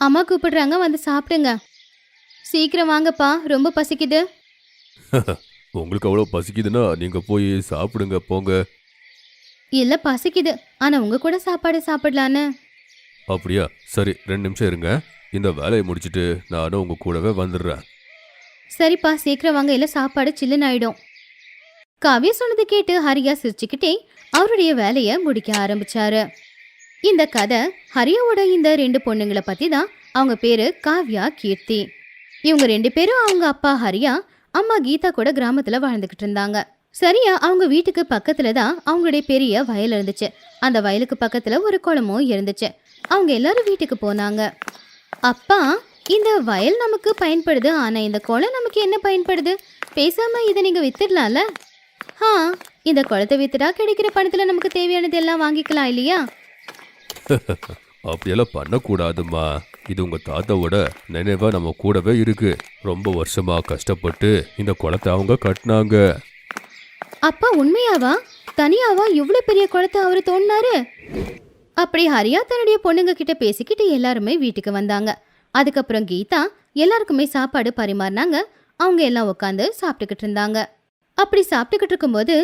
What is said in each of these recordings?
அம்மா கூப்பிடுறாங்க வந்து சாப்பிடுங்க. சீக்கிரம் வாங்கப்பா ரொம்ப பசிக்குது. உங்களுக்கு அவ்வளோ பசிக்குதுன்னா நீங்க போய் சாப்பிடுங்க போங்க. இல்ல பசிக்குது. ஆனா உங்க கூட சாப்பாடு சாப்பிடலான்னு. அப்படியா? சரி ரெண்டு நிமிஷம் இருங்க. இந்த வேலையை முடிச்சிட்டு நானும் உங்க கூடவே வந்துடுறேன். சரிப்பா சீக்கிரம் வாங்க. இல்ல சாப்பாடு சில்லுன்னு ஆயிடும். காவியா சொன்னது கேட்டு ஹரியா சிரிச்சுக்கிட்டே அவருடைய வேலைய முடிக்க ஆரம்பிச்சாரு. இந்த கதை ஹரியாவோட இந்த ரெண்டு பொண்ணுங்களை பத்தி தான். அவங்க பேரு காவ்யா கீர்த்தி. இவங்க ரெண்டு பேரும் அவங்க அப்பா ஹரியா அம்மா கீதா கூட கிராமத்துல வாழ்ந்துகிட்டு இருந்தாங்க. சரியா அவங்க வீட்டுக்கு பக்கத்துல தான் அவங்களுடைய பெரிய வயல் இருந்துச்சு. அந்த வயலுக்கு பக்கத்துல ஒரு குளமும் இருந்துச்சு. அவங்க எல்லாரும் வீட்டுக்கு போனாங்க. அப்பா இந்த வயல் நமக்கு பயன்படுது ஆனா இந்த குளம் நமக்கு என்ன பயன்படுது? பேசாம இதை நீங்க வித்துடலாம்ல? ஆ இந்த குளத்தை வித்துட்டா கிடைக்கிற பணத்துல நமக்கு தேவையானது எல்லாம் வாங்கிக்கலாம் இல்லையா? அப்படியெல்லாம் பண்ணக்கூடாதும்மா. இது உங்க தாத்தாவோட நினைவா நம்ம கூடவே இருக்கு. ரொம்ப வருஷமா கஷ்டப்பட்டு இந்த குளத்தை அவங்க கட்டினாங்க. அப்பா உண்மையாவா? தனியாவா? இவ்வளவு பெரிய குளத்தை அவரு தோணினாரு அப்படி ஹரியா தன்னுடைய பொண்ணுங்க கிட்ட பேசிக்கிட்டு எல்லாருமே வீட்டுக்கு வந்தாங்க. அதுக்கப்புறம் கீதா எல்லாருக்குமே சாப்பாடு பரிமாறினாங்க. அவங்க எல்லாம் உட்காந்து சாப்பிட்டுக்கிட்டு இருந்தாங்க. அப்படி சாப்பிட்டுக்கிட்டு இருக்கும்போது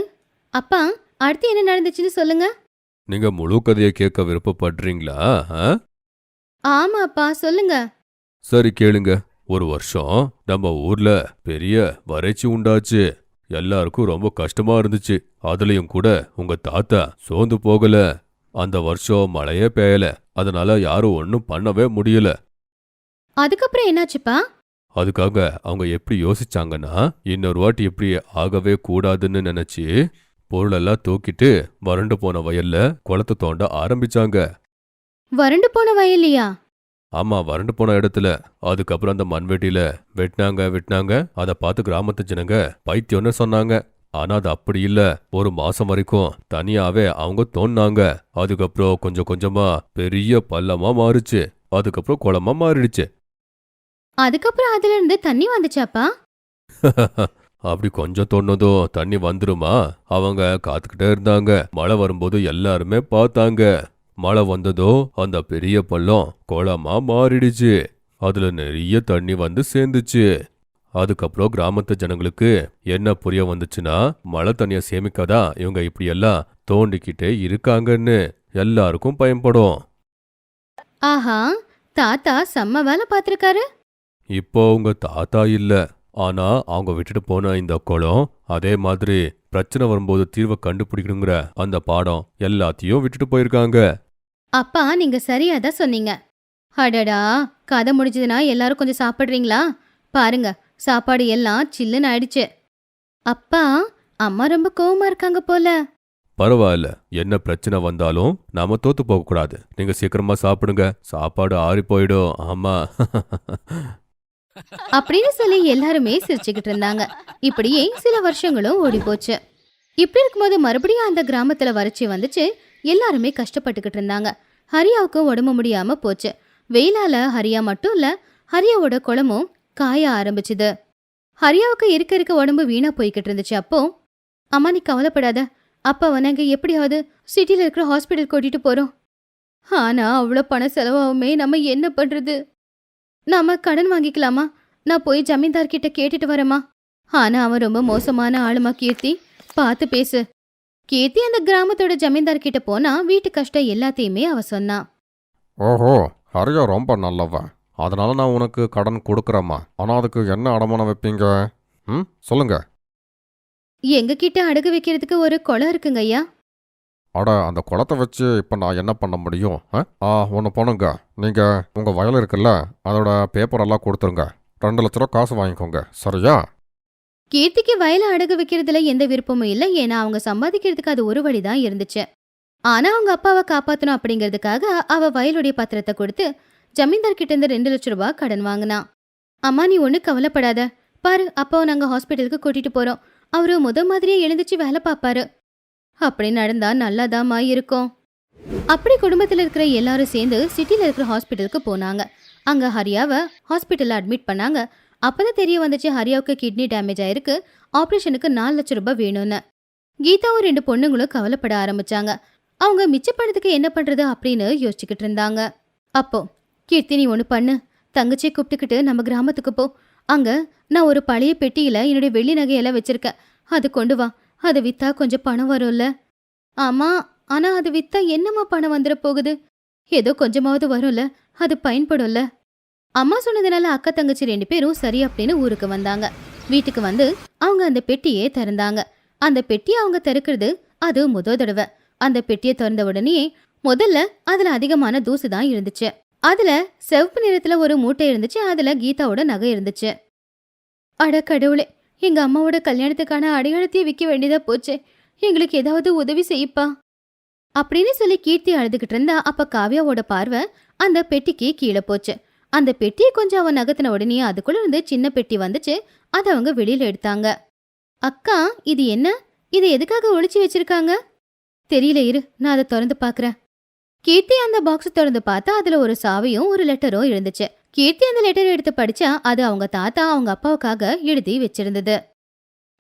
அப்பா அடுத்து என்ன நடந்துச்சுன்னு சொல்லுங்க. நீங்க முழு கதையை கேட்க விருப்பப்படுறீங்களா? ஆமாப்பா சொல்லுங்க. சரி கேளுங்க. ஒரு வருஷம் நம்ம ஊர்ல பெரிய வறட்சி உண்டாச்சு. எல்லாருக்கும் ரொம்ப கஷ்டமா இருந்துச்சு. அதுலயும் கூட உங்க தாத்தா சோர்ந்து போகல. அந்த வருஷம் மழையே பெய்யல. அதனால யாரும் ஒன்றும் பண்ணவே முடியல. அதுக்கப்புறம் என்னாச்சுப்பா? அதுக்காக அவங்க எப்படி யோசிச்சாங்கன்னா இன்னொரு வாட்டி இப்படி ஆகவே கூடாதுன்னு நினைச்சு பொருளெல்லாம் தூக்கிட்டு வறண்டு போன வயல்ல குளத்தை தோண்ட ஆரம்பிச்சாங்க. வறண்டு போன வயல்லையா? ஆமா வறண்டு போன இடத்துல. அதுக்கப்புறம் அந்த மண்வெட்டியில வெட்டினாங்க வெட்டினாங்க அதை பார்த்து கிராமத்து ஜனங்க பைத்தியம்னு சொன்னாங்க. ஆனா அது அப்படி இல்ல. ஒரு மாசம் வரைக்கும் தனியாவே அவங்க தோணுனாங்க. அதுக்கப்புறம் கொஞ்சம் கொஞ்சமா பெரிய பள்ளமா மாறுச்சு. அதுக்கப்புறம் குளமா மாறிடுச்சு. அதுக்கப்புறம் அதுல இருந்து தண்ணி வந்துச்சாப்பா? அப்படி கொஞ்சம் தோணுனதும் தண்ணி வந்துருமா? அவங்க காத்துக்கிட்டே இருந்தாங்க. மழை வரும்போது எல்லாருமே பார்த்தாங்க. மழை வந்ததோ அந்த பெரிய பள்ளம் குளமா மாறிடுச்சு. அதுல நிறைய தண்ணி வந்து சேர்ந்துச்சு. அதுக்கப்புறம் கிராமத்து ஜனங்களுக்கு என்ன புரிய வந்துச்சுன்னா மழை தண்ணிய சேமிக்காதான் இவங்க இப்படி எல்லாம் தோண்டிக்கிட்டே இருக்காங்கன்னு எல்லாருக்கும் பயன்படும். ஆஹா தாத்தா செம்ம வேலை பார்த்திருக்காரு. இப்போ உங்க தாத்தா இல்ல. ஆனா அவங்க விட்டுட்டு போன இந்த குளம் அதே மாதிரி பிரச்சனை வரும்போது தீர்வை கண்டுபிடிக்கணுங்கிற அந்த பாடம் எல்லாத்தையும் விட்டுட்டு போயிருக்காங்க. அப்பா நீங்க சரியா தான் சொன்னீங்க. அடடா கதை முடிஞ்சதுன்னா எல்லாரும் கொஞ்சம் சாப்பிடுறீங்களா? பாருங்க சாப்பாடு எல்லாம் சில்லுன்னு ஆயிடுச்சு. அப்பா அம்மா ரொம்ப கோவமா இருக்காங்க போல. பரவாயில்ல என்ன பிரச்சனை வந்தாலும் நாம தோத்து போக கூடாது நீங்க சீக்கிரமா சாப்பிடுங்க சாப்பாடு ஆறி போயிடும். ஆமா. அப்படின்னு சொல்லி எல்லாருமே சிரிச்சுக்கிட்டு இருந்தாங்க. இப்படியே சில வருஷங்களும் ஓடி போச்சு இப்படி இருக்கும்போது மறுபடியும் அந்த கிராமத்துல வறட்சி வந்துச்சு. எல்லாருமே கஷ்டப்பட்டுக்கிட்டு இருந்தாங்க. ஹரியாவுக்கு உடம்பு முடியாம போச்சு. வெயிலால ஹரியா மட்டும் இல்ல ஹரியாவோட குளமும் காய ஆரம்பிச்சுது. ஹரியாவுக்கு இருக்க இருக்க உடம்பு வீணா போய்கிட்டு இருந்துச்சு அப்போ. அம்மா நீ கவலைப்படாத. அப்பா நாங்க எப்படியாவது சிட்டில இருக்கிற ஹாஸ்பிட்டல் கூட்டிட்டு போறோம். ஆனா அவ்வளோ பண செலவாகுமே நம்ம என்ன பண்றது? நாம கடன் வாங்கிக்கலாமா? நான் போய் ஜமீன்தார் கிட்ட கேட்டுட்டு வரேம்மா. ஆனா அவன் ரொம்ப மோசமான ஆளுமா கீர்த்தி. பார்த்து பேசு. கீர்த்தி அந்த கிராமத்தோட ஜமீன்தார் கிட்ட போனா வீட்டு கஷ்டம் எல்லாத்தையுமே அவ சொன்னா. ஓஹோ ஹரியா ரொம்ப நல்லவன். அதனால நான் உனக்கு கடன் கொடுக்குறேம்மா. ஆனால் அதுக்கு என்ன அடமானம் வைப்பீங்க? ம் சொல்லுங்க. எங்க கிட்ட அடகு வைக்கிறதுக்கு ஒரு குளம் இருக்குங்க ஐயா அட அந்த குளத்தை வச்சு இப்போ நான் என்ன பண்ண முடியும்? ஆ? ஒன்று போனுங்க நீங்கள் உங்கள் வயல் இருக்குல்ல அதோட பேப்பர் எல்லாம் கொடுத்துருங்க. ரெண்டு லட்ச ரூபா காசு வாங்கிக்கோங்க. சரியா? கீர்த்திக்கு வயல அடகு வைக்கிறதுல எந்த விருப்பமும் இல்லை. ஏன்னா அவங்க சம்பாதிக்கிறதுக்கு அது ஒரு வழிதான் இருந்துச்சு. ஆனா அவங்க அப்பாவை காப்பாத்தணும் அப்படிங்கிறதுக்காக அவ வயலுடைய பத்திரத்தை கொடுத்து ஜமீன்தார் கிட்ட இருந்து ரெண்டு லட்ச ரூபாய் கடன் வாங்கினா. அம்மா நீ ஒண்ணு கவலைப்படாத. பாரு அப்பாவை நாங்க ஹாஸ்பிட்டலுக்கு கூட்டிட்டு போறோம். அவரு முத மாதிரியே எழுந்துச்சு வேலை பார்ப்பாரு. அப்படி நடந்தா நல்லாதாம்மா இருக்கும். அப்படி குடும்பத்தில் இருக்கிற எல்லாரும் சேர்ந்து சிட்டியில் இருக்கிற ஹாஸ்பிட்டலுக்கு போனாங்க. அங்கே ஹரியாவை ஹாஸ்பிட்டலில் அட்மிட் பண்ணாங்க. அப்பதான் தெரிய வந்துச்சு ஹரியாவுக்கு கிட்னி டேமேஜ் ஆயிருக்கு. ஆப்ரேஷனுக்கு நாலு லட்சம் ரூபாய் வேணும்னு. கீதாவும் ரெண்டு பொண்ணுங்களும் கவலைப்பட ஆரம்பிச்சாங்க. அவங்க மிச்சப்பணத்துக்கு என்ன பண்றது அப்படின்னு யோசிச்சுக்கிட்டு இருந்தாங்க. அப்போ கீர்த்தி நீ ஒன்று பண்ணு. தங்கச்சியை கூப்பிட்டுக்கிட்டு நம்ம கிராமத்துக்கு போ. அங்க நான் ஒரு பழைய பெட்டியில என்னுடைய வெள்ளி நகையெல்லாம் வச்சிருக்கேன். அது கொண்டு வா. அதை வித்தா கொஞ்சம் பணம் வரும்ல? ஆமா ஆனா அது வித்தா என்னம்மா பணம் வந்துட போகுது? ஏதோ கொஞ்சமாவது வரும்ல அது பயன்படும்ல? அம்மா சொன்னதுனால அக்கா தங்கச்சி ரெண்டு பேரும் சரி அப்படின்னு ஊருக்கு வந்தாங்க. வீட்டுக்கு வந்து அவங்க அந்த பெட்டியே திறந்தாங்க. அந்த பெட்டியை அவங்க திறக்கிறது அது முத தடவை. அந்த பெட்டியை திறந்த உடனே முதல்ல அதுல அதிகமான தூசு தான் இருந்துச்சு. அதுல செவப்பு நிறத்துல ஒரு மூட்டை இருந்துச்சு அதுல கீதாவோட நகை இருந்துச்சு. அட கடவுளே எங்க அம்மாவோட கல்யாணத்துக்கான அடையாளத்தையே விற்க வேண்டியதா போச்சு. எங்களுக்கு ஏதாவது உதவி செய்யப்பா. அப்படின்னு சொல்லி கீர்த்தி அழுதுகிட்டு இருந்தா அப்ப காவ்யாவோட பார்வை அந்த பெட்டிக்கு கீழே போச்சு. அந்த பெட்டியை கொஞ்சம் அவன் நகத்தின உடனே அதுக்குள்ள இருந்து சின்ன பெட்டி வந்துச்சு. அதை அவங்க வெளியில எடுத்தாங்க. அக்கா இது என்ன? இதை எதுக்காக ஒளிச்சு வச்சிருக்காங்க? தெரியல இரு நான் அதை திறந்து பாக்குறேன் கீர்த்தி அந்த பாக்ஸ் திறந்து பார்த்தா அதுல ஒரு சாவியும் ஒரு லெட்டரும் இருந்துச்சு. கீர்த்தி அந்த லெட்டர் எடுத்து படிச்சா அது அவங்க தாத்தா அவங்க அப்பாவுக்காக எழுதி வச்சிருந்தது.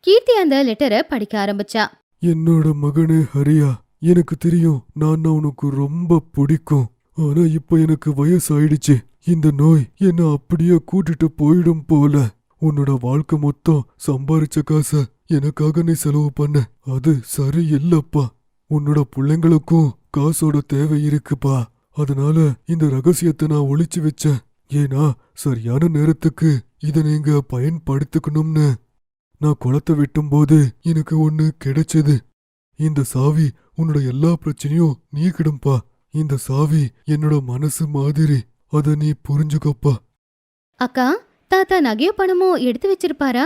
கீர்த்தி அந்த லெட்டரை படிக்க ஆரம்பிச்சா. என்னோட மகனே ஹரியா எனக்கு தெரியும் நான் உனக்கு ரொம்ப பிடிக்கும். ஆனா இப்ப எனக்கு வயசாயிடுச்சு. இந்த நோய் என்ன அப்படியே கூட்டிட்டு போயிடும் போல. உன்னோட வாழ்க்கை மொத்தம் சம்பாரிச்ச காச எனக்காக நீ செலவு பண்ண. அது சரி இல்லப்பா உன்னோட பிள்ளைங்களுக்கும் காசோட தேவை இருக்குப்பா. அதனால இந்த ரகசியத்தை நான் ஒளிச்சு வச்சேன். ஏன்னா சரியான நேரத்துக்கு இத நீங்க பயன்படுத்திக்கணும்னு. நான் குளத்தை வெட்டும்போது எனக்கு ஒன்னு கிடைச்சது. இந்த சாவி உன்னோட எல்லா பிரச்சனையும் நீக்கிடும்பா. இந்த சாவி என்னோட மனசு மாதிரி. அத நீ புரிஞ்சுக்கப்பா. அக்கா தாத்தா நகையோ பணமோ எடுத்து வச்சிருப்பாரா?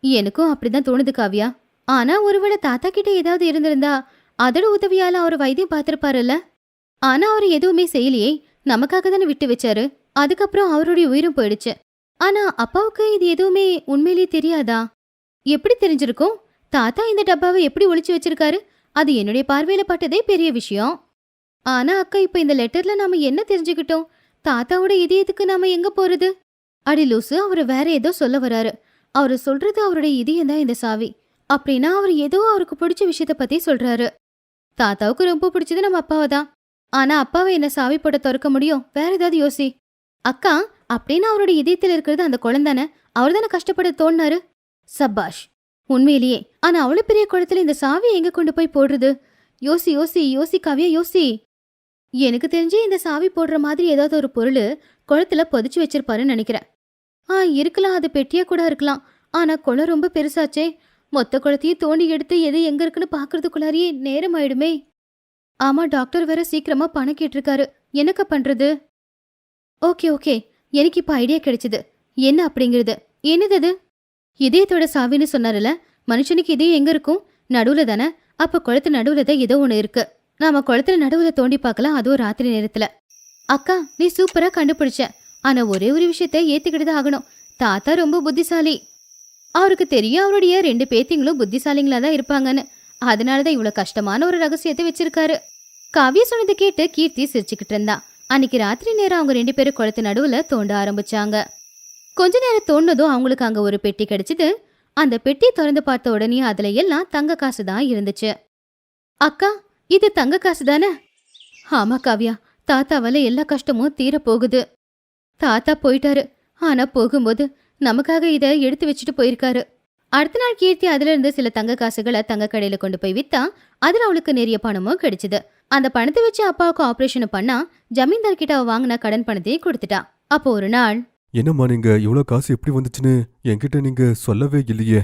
எனக்கும் அப்படிதான் தோணுது காவியா. ஆனா ஒருவேளை தாத்தா கிட்ட ஏதாவது இருந்திருந்தா அதோட உதவியால அவர் வைத்தியம் பார்த்திருப்பாருல்ல? ஆனா அவர் எதுவுமே செய்யலையே. நமக்காக தானே விட்டு வச்சாரு? அதுக்கப்புறம் அவருடைய உயிரும் போயிடுச்சு. ஆனா அப்பாவுக்கு இது எதுவுமே உண்மையிலேயே தெரியாதா? எப்படி தெரிஞ்சிருக்கும்? தாத்தா இந்த டப்பாவை எப்படி ஒழிச்சு வச்சிருக்காரு? அது என்னுடைய பார்வையில பட்டதே பெரிய விஷயம். ஆனா அக்கா இப்ப இந்த லெட்டர்ல நாம என்ன தெரிஞ்சுக்கிட்டோம்? தாத்தாவோட இதயத்துக்கு நாம எங்க போறது? அடி லூசு அவர் வேற ஏதோ சொல்ல வராரு. அவர் சொல்றது அவருடைய இதயம் தான் இந்த சாவி. அப்படின்னா அவர் ஏதோ அவருக்கு பிடிச்ச விஷயத்த பத்தி சொல்றாரு. தாத்தாவுக்கு ரொம்ப பிடிச்சது நம்ம அப்பாவை தான். ஆனா அப்பாவை என்ன சாவி போட திறக்க முடியும்? வேற ஏதாவது யோசி. அக்கா அப்படின்னு அவருடைய இதயத்தில் இருக்கிறது அந்த குழந்தானே அவர் தானே கஷ்டப்பட தோணினாரு சபாஷ் உண்மையிலேயே ஆனா அவ்வளவு பெரிய குளத்துல இந்த சாவியை எங்க கொண்டு போய் போடுறது? யோசி யோசி யோசி காவியா யோசி. எனக்கு தெரிஞ்சு இந்த சாவி போடுற மாதிரி ஏதாவது ஒரு பொருள் குளத்துல பொதிச்சு வச்சிருப்பாருன்னு நினைக்கிறேன். ஆ இருக்கலாம் அது பெட்டியா கூட இருக்கலாம். ஆனா குளம் ரொம்ப பெருசாச்சே. மொத்த குளத்தையும் தோண்டி எடுத்து எது எங்க இருக்குன்னு பாக்குறதுக்குள்ளாரியே நேரம் ஆயிடுமே. ஆமா டாக்டர் வேற சீக்கிரமா பணம் கேட்டிருக்காரு. என்னக்க பண்றது? Okay okay. எனக்கு இப்ப ஐடியா கிடைச்சது. என்ன அப்படிங்கிறது? என்னது அது இதயத்தோட சாவின்னு சொன்னார்ல மனுஷனுக்கு இதயம் எங்க இருக்கும்? நடுவுல தானே? அப்ப குளத்து நடுவுல தான் ஏதோ ஒண்ணு இருக்கு. நாம குளத்துல நடுவுல தோண்டி பார்க்கலாம். அதுவும் ராத்திரி நேரத்துல. அக்கா நீ சூப்பரா கண்டுபிடிச்ச. ஆனா ஒரே ஒரு விஷயத்த ஏத்துக்கிட்டு தான் ஆகணும். தாத்தா ரொம்ப புத்திசாலி. அவருக்கு தெரியும் அவருடைய ரெண்டு பேத்திங்களும் புத்திசாலிங்களா தான் இருப்பாங்கன்னு. அதனாலதான் இவ்வளவு கஷ்டமான ஒரு ரகசியத்தை வச்சிருக்காரு. காவிய சொன்னதை கேட்டு கீர்த்தி சிரிச்சுக்கிட்டு இருந்தா. அன்னைக்கு ராத்திரி நேரம் அவங்க ரெண்டு பேரும் குளத்து நடுவுல தோண்ட ஆரம்பிச்சாங்க. கொஞ்ச நேரம் தோண்டதும் அவங்களுக்கு அங்க ஒரு பெட்டி கிடைச்சது. அந்த பெட்டி திறந்து பார்த்த உடனே அதுல எல்லாம் தங்க காசு தான் இருந்துச்சு. அக்கா இது தங்க காசு தானே ஆமா காவ்யா. தாத்தாவால எல்லா கஷ்டமும் தீர போகுது தாத்தா போயிட்டாரு. ஆனா போகும்போது நமக்காக இத எடுத்து வச்சுட்டு போயிருக்காரு. அடுத்த நாள் கீர்த்தி அதுல இருந்து சில தங்க காசுகளை தங்க கடையில கொண்டு போய் வித்தா அதுல அவளுக்கு நிறைய பணமும் கிடைச்சது. அந்த பணத்தை வச்சு அப்பாவுக்கு ஆபரேஷன் பண்ணா ஜமீன்தார் கிட்ட அவ வாங்கின கடன் பணத்தையும் கொடுத்துட்டா. அப்போ ஒரு நாள் என்னம்மா நீங்க இவ்ளோ காசு எப்படி வந்துச்சுன்னு என்கிட்ட நீங்க சொல்லவே இல்லையே.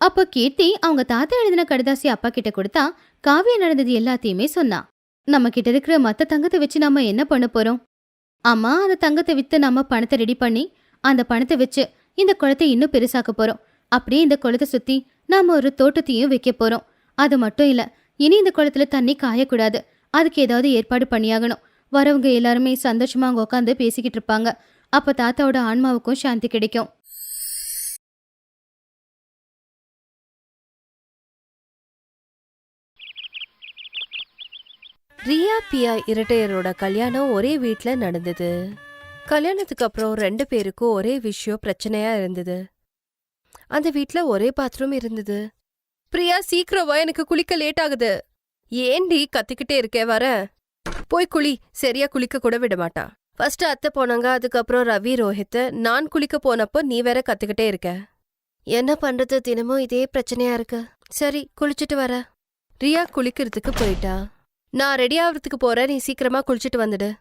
அப்போ கீர்த்தி அவங்க தாத்தா எழுதின கடிதாசி அப்பா கிட்ட கொடுத்தா காவியா நடந்தது எல்லாத்தையுமே சொன்னா. நம்ம கிட்ட இருக்கிற மத்த தங்கத்தை வச்சு நாம என்ன பண்ண போறோம்? அம்மா அந்த தங்கத்தை வித்து நம்ம பணத்தை ரெடி பண்ணி அந்த பணத்தை வச்சு இந்த குளத்தை இன்னும் பெருசாக்க போறோம். அப்படியே இந்த குளத்தை சுத்தி நாம ஒரு தோட்டத்தையும் வைக்க போறோம். அது மட்டும் இல்ல இனி இந்த குளத்துல தண்ணி காயக்கூடாது. அதுக்கு ஏதாவது ஏற்பாடு பண்ணியாகணும். வரவங்க எல்லாருமே சந்தோஷமா அங்க உட்காந்து பேசிக்கிட்டு இருப்பாங்க. அப்ப தாத்தாவோட ஆன்மாவுக்கும் சாந்தி கிடைக்கும். ரியா பியா இரட்டையரோட கல்யாணம் ஒரே வீட்ல நடந்தது. கல்யாணத்துக்கு அப்புறம் ரெண்டு பேருக்கும் ஒரே விஷயம் பிரச்சனையா இருந்தது. அந்த வீட்ல ஒரே பாத்ரூம் இருந்தது. பிரியா சீக்கிரம் எனக்கு குளிக்க லேட் ஆகுது. ஏண்டி கத்திக்கிட்டே இருக்கே வர? போய் குளி. சரியா குளிக்க கூட விட மாட்டா. ஃபர்ஸ்ட் அத்தை போனாங்க அதுக்கப்புறம் ரவி ரோஹித். நான் குளிக்க போனப்போ நீ வேற கத்துக்கிட்டே இருக்க. என்ன பண்றது? தினமும் இதே பிரச்சனையா இருக்கு. சரி குளிச்சிட்டு வர. ரியா குளிக்கிறதுக்கு போயிட்டா. நான் ரெடி ஆகுறதுக்கு போறேன். நீ சீக்கிரமா குளிச்சிட்டு வந்துடு.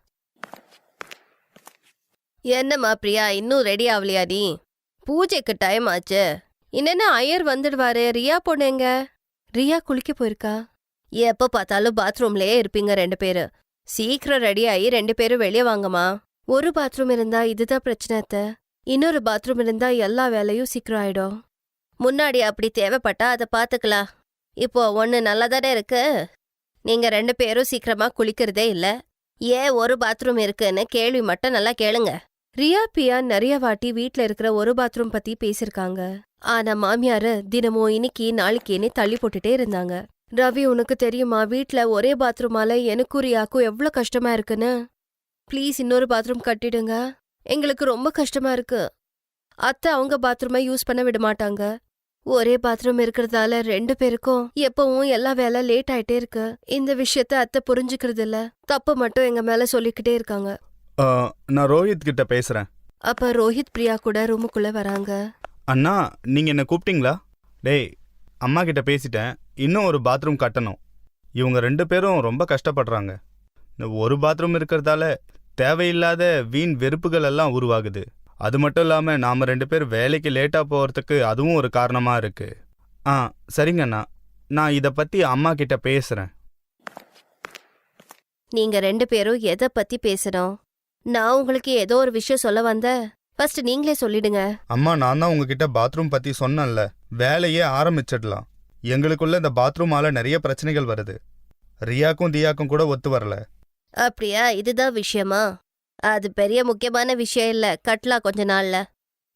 என்னம்மா பிரியா இன்னும் ரெடி ஆகலையா நீ? பூஜைக்கு டைம் ஆச்சு. என்னென்ன ஐயர் வந்துடுவாரு? ரியா பொண்ணுங்க ரியா குளிக்க போயிருக்கா? எப்ப பார்த்தாலும் பாத்ரூம்லயே இருப்பீங்க ரெண்டு பேரு. சீக்கிரம் ரெடி ஆகி ரெண்டு பேரும் வெளியே வாங்கம்மா. ஒரு பாத்ரூம் இருந்தா இதுதான் பிரச்சனை அத்த. இன்னொரு பாத்ரூம் இருந்தா எல்லா வேலையும் சீக்கிரம் ஆயிடும். முன்னாடி அப்படி தேவைப்பட்டா அதை பார்த்துக்கலாம். இப்போ ஒன்று நல்லா தானே இருக்கு? நீங்க ரெண்டு பேரும் சீக்கிரமா குளிக்கிறதே இல்ல. ஏன் ஒரு பாத்ரூம் இருக்குன்னு கேள்வி மட்டும் நல்லா கேளுங்க. ரியா பியா நிறைய வாட்டி வீட்ல இருக்கிற ஒரு பாத்ரூம் பத்தி பேசிருக்காங்க ஆனா மாமியாரு தினமும் இன்னைக்கு நாளைக்குன்னு தள்ளி போட்டுட்டே இருந்தாங்க. ரவி உனக்கு தெரியுமா வீட்ல ஒரே பாத்ரூமால எனக்கும் ரியாக்கும் எவ்வளவு கஷ்டமா இருக்குன்னு? ப்ளீஸ் இன்னொரு பாத்ரூம் கட்டிடுங்க. எங்களுக்கு ரொம்ப கஷ்டமா இருக்கு. அத்தை அவங்க பாத்ரூமை யூஸ் பண்ண விட மாட்டாங்க. ஒரே பாத்ரூம் இருக்கிறதால ரெண்டு பேருக்கும் எப்பவும் எல்லா வேலை லேட் ஆயிட்டே இருக்கு. இந்த விஷயத்த அத்தை புரிஞ்சுக்கிறது இல்ல தப்பு மட்டும் எங்க மேல சொல்லிக்கிட்டே இருக்காங்க. நான் ரோஹித் கிட்ட பேசுறேன். அப்ப ரோஹித் பிரியா கூட ரூமுக்குள்ள வராங்க. அண்ணா நீங்க என்ன கூப்பிட்டீங்களா? டேய் அம்மா கிட்ட பேசிட்டேன். இன்னும் ஒரு பாத்ரூம் கட்டணும். இவங்க ரெண்டு பேரும் ரொம்ப கஷ்டப்படுறாங்க. ஒரு பாத்ரூம் இருக்கிறதால தேவையில்லாத வீண் வெறுப்புகள் எல்லாம் உருவாகுது. அது மட்டும் இல்லாம நாம ரெண்டு பேர் வேலைக்கு லேட்டா போறதுக்கு அதுவும் ஒரு காரணமா இருக்கு. ஆ சரிங்கண்ணா நான் இத பத்தி அம்மா கிட்ட பேசுறேன். நீங்க ரெண்டு பேரும் எதை பத்தி பேசணும்? நான் உங்களுக்கு ஏதோ ஒரு விஷயம் சொல்ல வந்தேன். ஃபர்ஸ்ட் நீங்களே சொல்லிடுங்க. அம்மா நான் தான் உங்ககிட்ட பாத்ரூம் பத்தி சொன்னேன்ல. வேலையே ஆரம்பிச்சிடலாம். எங்களுக்குள்ள இந்த பாத்ரூமால நிறைய பிரச்சனைகள் வருது. ரியாக்கும் தியாக்கும் கூட ஒத்து வரல. அப்படியா? இதுதான் விஷயமா? அது பெரிய முக்கியமான விஷயம் இல்ல. கட்டலாம் கொஞ்ச நாள்ல.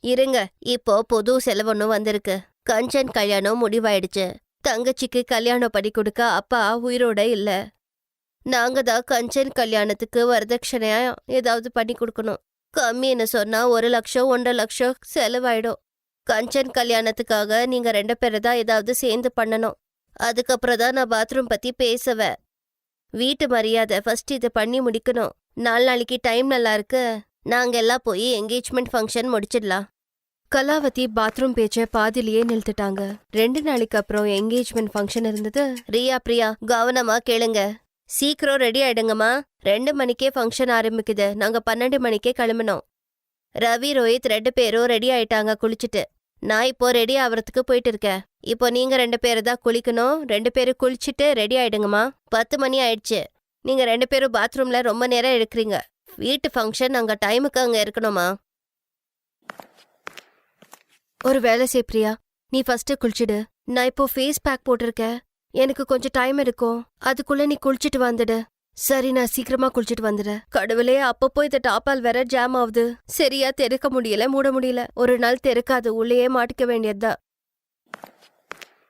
இருங்க. இப்போ புது செலவொன்னு வந்திருக்கு. கஞ்சன் கல்யாணம் முடிவாயிடுச்சு. தங்கச்சிக்கு கல்யாணம் பண்ணி கொடுக்க அப்பா உயிரோட இல்ல. நாங்க தான் கஞ்சன் கல்யாணத்துக்கு வரதட்சணையா ஏதாவது பண்ணி கொடுக்கணும். கம்மின்னு சொன்னா ஒரு லட்சம் ஒன்றரை லட்சம் செலவாயிடும். கஞ்சன் கல்யாணத்துக்காக நீங்க ரெண்டு பேரை தான் ஏதாவது சேர்ந்து பண்ணணும். அதுக்கப்புறம் தான் நான் பாத்ரூம் பத்தி பேசுவேன். வீட்டு மரியாதை ஃபர்ஸ்ட் இதை பண்ணி முடிக்கணும். நாலு நாளைக்கு டைம் நல்லா இருக்கு. நாங்க எல்லாம் போய் என்கேஜ்மெண்ட் ஃபங்க்ஷன் முடிச்சிடலாம். கலாவதி பாத்ரூம் பேச்ச பாதிலேயே நிறுத்திட்டாங்க. ரெண்டு நாளைக்கு அப்புறம் என்கேஜ்மெண்ட் ஃபங்க்ஷன் இருந்தது. ரியா பிரியா கவனமா கேளுங்க. சீக்கிரம் ரெடி ஆயிடுங்கம்மா. ரெண்டு மணிக்கே ஃபங்க்ஷன் ஆரம்பிக்குது. நாங்க பன்னெண்டு மணிக்கே கிளம்பினோம். ரவி ரோஹித் ரெண்டு பேரும் ரெடி ஆயிட்டாங்க குளிச்சுட்டு. நான் இப்போ ரெடி ஆவறதுக்கு போயிட்டு இருக்கேன். இப்போ நீங்க ரெண்டு பேரும் தான் குளிக்கணும். ரெண்டு பேரும் குளிச்சுட்டு ரெடி ஆயிடுங்கம்மா. பத்து மணி ஆயிடுச்சு. நீங்க ரெண்டு பேரும் பாத்ரூம்ல ரொம்ப நேரம் எடுக்கிறீங்க வீட்டு ஃபங்க்ஷன் அங்க டைமுக்கு அங்க இருக்கணுமா ஒரு வேலை செய் பிரியா? நீ ஃபர்ஸ்ட் குளிச்சிடு. நான் இப்போ ஃபேஸ் பேக் போட்டிருக்கேன். எனக்கு கொஞ்சம் டைம் இருக்கும். அதுக்குள்ள நீ குளிச்சிட்டு வந்துடு. சரி நான் சீக்கிரமா குளிச்சிட்டு வந்துடுறேன். கடவுளே அப்பப்போ இந்த டாப்பால் வேற ஜாம் ஆகுது. சரியா தெருக்க முடியல மூட முடியல. ஒரு நாள் தெருக்காது உள்ளேயே மாட்டிக்க வேண்டியதுதான்.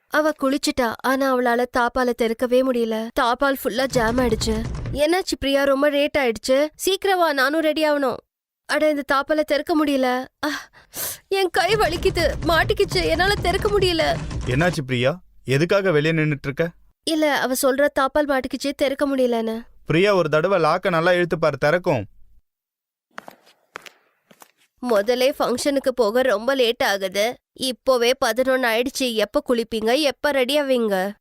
அவ குளிச்சிட்டா ஆனா அவளால தாப்பால தெருக்கவே முடியல. தாப்பால் ஃபுல்லா ஜாம் ஆயிடுச்சு. என்னாச்சு பிரியா ரொம்ப லேட் ஆயிடுச்சு. சீக்கிரம் வா நானும் ரெடி ஆகணும். அட இந்த தாப்பால திறக்க முடியல. அஹ், என் கை வலிக்குது. மாட்டிக்கிச்சு. என்னால திறக்க முடியல. என்னாச்சு பிரியா? எதுக்காக வெளியே நின்னுட்டு இருக்க இல்ல அவ சொல்ற தாப்பால் மாட்டிக்கிச்சு தெறக்க முடியலன்னு. பிரியா ஒரு தடவை லாக்க நல்லா இழுத்து பாரு திறக்கும். முதலே ஃபங்க்ஷனுக்கு போக ரொம்ப லேட் ஆகுது. இப்போவே பதினொன்னு ஆயிடுச்சு. எப்ப குளிப்பீங்க? எப்ப ரெடி ஆவீங்க?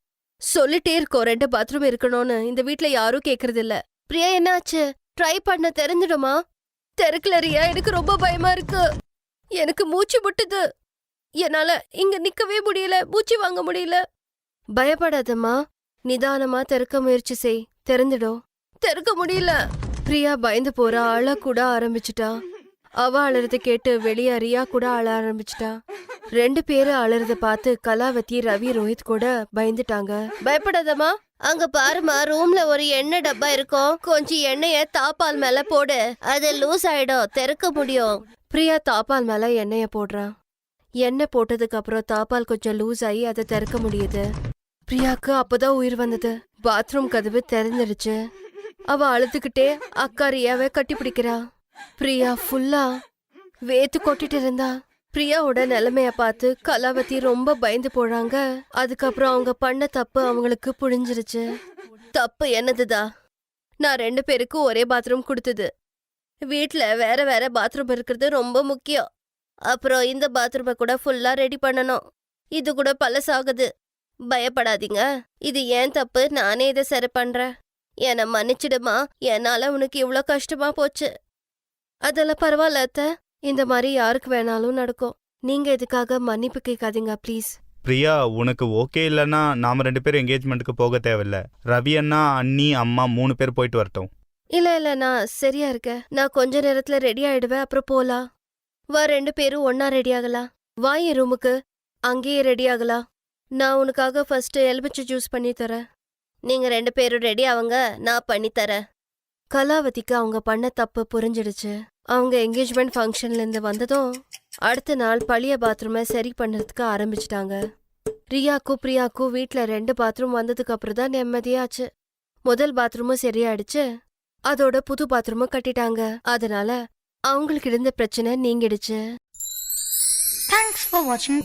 சொல்லிட்டே இருக்கோம் ரெண்டு பாத்ரூம் இருக்கணும்னு. இந்த வீட்ல யாரும் கேக்குறது இல்ல பிரியா என்னாச்சு? ட்ரை பண்ண தெரிஞ்சிடுமா? தெருக்கல ரியா எனக்கு ரொம்ப பயமா இருக்கு. எனக்கு மூச்சு முட்டுது. என்னால இங்க நிக்கவே முடியல மூச்சு வாங்க முடியல. பயப்படாதம்மா. நிதானமா திறக்க முயற்சி செய். திறந்துடும் திறக்க முடியல. பிரியா பயந்து போறா அழ கூட ஆரம்பிச்சிட்டா. அவ அழறத கேட்டு வெளியே ரியா கூட அழ ஆரம்பிச்சிட்டா. ரெண்டு பேரும் அழறத பார்த்து கலாவதி ரவி ரோஹித் கூட பயந்துட்டாங்க. பயப்படாதம்மா. அங்க பாருமா ரூம்ல ஒரு எண்ணெய் டப்பா இருக்கும். கொஞ்சம் எண்ணெய தாப்பால் மேல போடு. அது லூஸ் ஆயிடும். திறக்க முடியும். பிரியா தாப்பால் மேல எண்ணெய போடுறான் எண்ணெய் போட்டதுக்கு அப்புறம் தாப்பால் கொஞ்சம் லூஸ் ஆகி அதை திறக்க முடியுது. பிரியாக்கு அப்பதான் உயிர் வந்தது. பாத்ரூம் கதவு திறந்துடுச்சு. அவ அழுதுகிட்டே அக்கா ரியாவை கட்டி பிடிக்கிறா. பிரியா ஃபுல்லா வேத்து கொட்டிட்டு இருந்தா. பிரியாவோட நிலைமைய பார்த்து கலாவதி ரொம்ப பயந்து போறாங்க. அதுக்கப்புறம் அவங்க பண்ண தப்பு அவங்களுக்கு புரிஞ்சிருச்சு. தப்பு என்னதுதா நான் ரெண்டு பேருக்கும் ஒரே பாத்ரூம் கொடுத்தது. வீட்டில் வேற வேற பாத்ரூம் இருக்கிறது ரொம்ப முக்கியம். அப்புறம் இந்த பாத்ரூமை கூட ஃபுல்லா ரெடி பண்ணணும். இது கூட பழசாகுது. பயப்படாதீங்க. இது ஏன் தப்பு? நானே இதை சரி பண்றேன். என்னை மன்னிச்சிடுமா? என்னால உனக்கு இவ்ளோ கஷ்டமா போச்சு. அதெல்லாம் பரவாயில்ல அத்தை. இந்த மாதிரி யாருக்கு வேணாலும் நடக்கும். நீங்க இதுக்காக மன்னிப்பு கேட்காதீங்க ப்ளீஸ் பிரியா உனக்கு ஓகே இல்லைன்னா நாம ரெண்டு பேரும் என்கேஜ்மெண்ட்டுக்கு போக தேவையில்ல. ரவி அண்ணா அண்ணி அம்மா மூணு பேர் போயிட்டு வரட்டும். இல்ல இல்ல நான் சரியா இருக்கேன். நான் கொஞ்ச நேரத்துல ரெடி ஆயிடுவேன். அப்புறம் போலாம். வா ரெண்டு பேரும் ஒன்னா ரெடி ஆகலாம். வா என் ரூமுக்கு அங்கேயே ரெடி ஆகலாம். நான் உனக்காக ஃபர்ஸ்ட் எலுமிச்சை ஜூஸ் பண்ணி தரேன். நீங்க ரெண்டு பேரும் ரெடி ஆவங்க நான் பண்ணி தரேன். கலாவதிக்கு அவங்க பண்ண தப்பு புரிஞ்சிடுச்சு. அவங்க என்கேஜ்மெண்ட் ஃபங்க்ஷன்ல இருந்து வந்ததும் அடுத்த நாள் பழைய பாத்ரூமை சரி பண்ணுறதுக்கு ஆரம்பிச்சிட்டாங்க. ரியாக்கும் பிரியாக்கும் வீட்ல ரெண்டு பாத்ரூம் வந்ததுக்கு அப்புறம் தான் நிம்மதியாச்சு. முதல் பாத்ரூமும் சரியாயிடுச்சு. அதோட புது பாத்ரூமும் கட்டிட்டாங்க. அதனால அவங்களுக்கு இருந்த பிரச்சனை நீங்கிடுச்சு. தேங்க்ஸ் ஃபார் வாட்சிங்